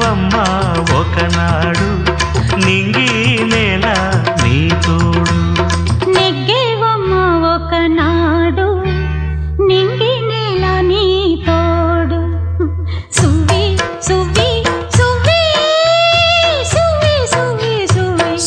లేవమ్మా ఒకనాడు